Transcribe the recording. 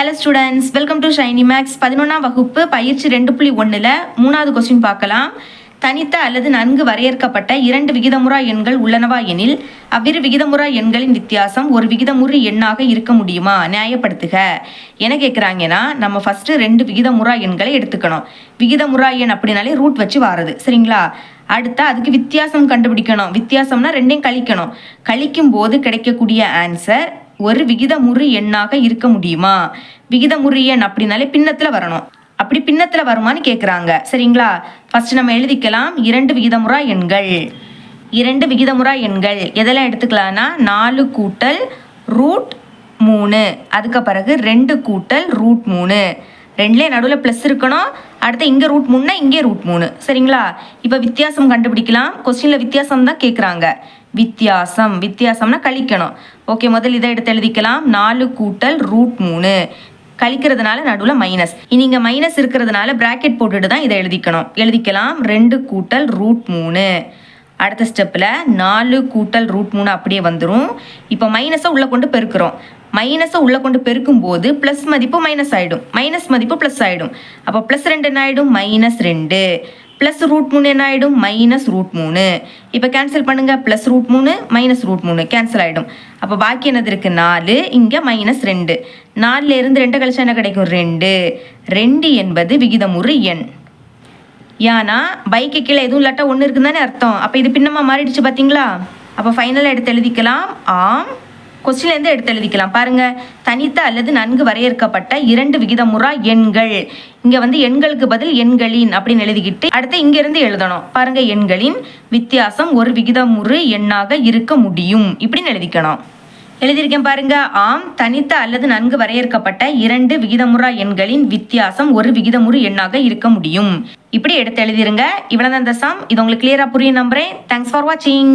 Hello students welcome to Shiny Max பதினொன்றாம் வகுப்பு பயிற்சி ரெண்டு புள்ளி ஒன்றில் மூணாவது கொஸ்டின் பார்க்கலாம். தனித்த அல்லது நன்கு வரையறுக்கப்பட்ட இரண்டு விகிதமுறா எண்கள் உள்ளனவா எனில் அவ்விரு விகிதமுறா எண்களின் வித்தியாசம் ஒரு விகிதமுறு எண்ணாக இருக்க முடியுமா? நியாயப்படுத்துக. என்ன கேட்குறாங்கன்னா நம்ம ஃபஸ்ட்டு ரெண்டு விகிதமுறா எண்களை எடுத்துக்கணும். விகிதமுறா எண் அப்படின்னாலே ரூட் வச்சு வாரது. சரிங்களா? அடுத்து அதுக்கு வித்தியாசம் கண்டுபிடிக்கணும். வித்தியாசம்னா ரெண்டையும் கழிக்கணும். கழிக்கும் போது கிடைக்கக்கூடிய ஆன்சர் ஒரு விகிதமுறு எண்ணாக இருக்க முடியுமா? விகிதமுறு எண் அப்படின்னாலே பின்னத்தில் வரணும். அப்படி பின்னத்தில் வருமான்னு கேட்குறாங்க சரிங்களா? ஃபஸ்ட்டு நம்ம எழுதிக்கலாம். இரண்டு விகிதமுறா எண்கள். இரண்டு விகிதமுறா எண்கள். எதெல்லாம் எடுத்துக்கலாம்னா நாலு கூட்டல் ரூட் மூணு. அதுக்கு பிறகு ரெண்டு கூட்டல் ரூட் மூணு. ரெண்டுலேயே நடுவில் ப்ளஸ் இருக்கணும். அடுத்து இங்கே ரூட் மூணுனா இங்கே ரூட் மூணு. சரிங்களா? இப்போ வித்தியாசம் கண்டுபிடிக்கலாம். கொஸ்டினில் வித்தியாசம் தான் கேட்குறாங்க வித்தியாசம். வித்தியாசம்னா கழிக்கணும். ஓகே முதல் இதை எடுத்து எழுதிக்கலாம். நாலு கூட்டல் ரூட் மூணு. கழிக்கிறதுனால நடுவில் மைனஸ் இனி இங்கே மைனஸ் இருக்கிறதுனால ப்ராக்கெட் போட்டுட்டு தான் இதை எழுதிக்கணும். எழுதிக்கலாம். ரெண்டு கூட்டல் ரூட் மூணு. அடுத்த ஸ்டெப்பில் நாலு கூட்டல் ரூட் மூணு அப்படியே வந்துடும் இப்போ மைனஸை உள்ளே கொண்டு பெருக்கிறோம். மைனஸை உள்ளே கொண்டு பெருக்கும் போது ப்ளஸ் மதிப்பு மைனஸ் ஆகிடும் மைனஸ் மதிப்பு ப்ளஸ் ஆகிடும் அப்போ ப்ளஸ் ரெண்டு என்ன ஆகிடும் மைனஸ் ரெண்டு. ப்ளஸ் ரூட் மூணு என்ன ஆகிடும் மைனஸ் ரூட் மூணு இப்போ கேன்சல் பண்ணுங்கள் ப்ளஸ் ரூட் மூணு மைனஸ் ரூட் மூணு கேன்சல் ஆகிடும் அப்போ பாக்கி என்னது இருக்குது நாலு. இங்கே மைனஸ் ரெண்டு. நாலுலேருந்து ரெண்டு கழிச்சா என்ன கிடைக்கும்? ரெண்டு. ரெண்டு என்பது விகிதமுறு எண். ஏன்னா பைக்கு கீழே எதுவும் இல்லாட்டா ஒன்று இருக்குன்னு தானே அர்த்தம். அப்போ இது பின்னமாக மாறிடுச்சு பார்த்தீங்களா அப்போ ஃபைனலாக எடுத்து எழுதிக்கலாம். ஆம். கொஸ்டின்லேருந்து எடுத்து எழுதிக்கலாம். பாருங்க. தனித்த அல்லது நன்கு வரையறுக்கப்பட்ட இரண்டு விகிதமுறா எண்கள். இங்கே வந்து எண்களுக்கு பதில் எண்களின் அப்படின்னு எழுதிக்கிட்டு அடுத்து இங்கேருந்து எழுதணும். பாருங்க எண்களின் வித்தியாசம் ஒரு விகிதமுறு எண்ணாக இருக்க முடியும் இப்படின்னு எழுதிக்கணும். எழுதியிருக்கேன் பாருங்க. ஆம் தனித்த அல்லது நன்கு வரையறுக்கப்பட்ட இரண்டு விகிதமுறா எண்களின் வித்தியாசம் ஒரு விகிதமுறு எண்ணாக இருக்க முடியும். இப்படி எடுத்து எழுதிருங்க. இவ்வளவுதான் இந்த சம் இது உங்களுக்கு கிளியரா புரியும் நம்புறேன். தேங்க்ஸ் ஃபார் வாட்சிங்